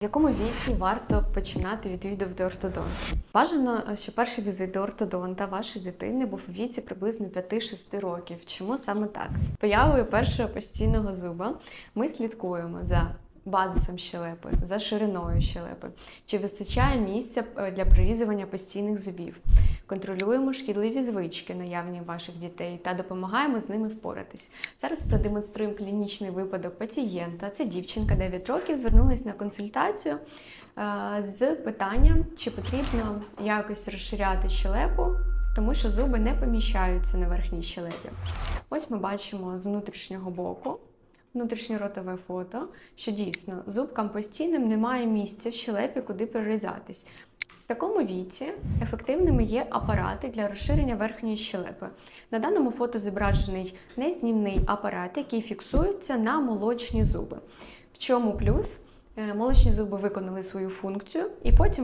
В якому віці варто починати відвідувати ортодонт? Бажано, що перший візит до ортодонта вашої дитини був у віці приблизно 5-6 років. Чому саме так? З появою першого постійного зуба ми слідкуємо за базисом щелепи, за шириною щелепи, чи вистачає місця е, для прорізування постійних зубів. Контролюємо шкідливі звички, наявні ваших дітей, та допомагаємо з ними впоратись. Зараз продемонструємо клінічний випадок пацієнта. Це дівчинка 9 років, звернулася на консультацію з питанням, чи потрібно якось розширяти щелепу, тому що зуби не поміщаються на верхній щелепі. Ось ми бачимо з внутрішнього боку. Внутрішньоротове фото, що дійсно зубкам постійним немає місця в щелепі, куди прорізатись. В такому віці ефективними є апарати для розширення верхньої щелепи. На даному фото зображений незнімний апарат, який фіксується на молочні зуби. В чому плюс? Е, Молочні зуби виконали свою функцію, і потім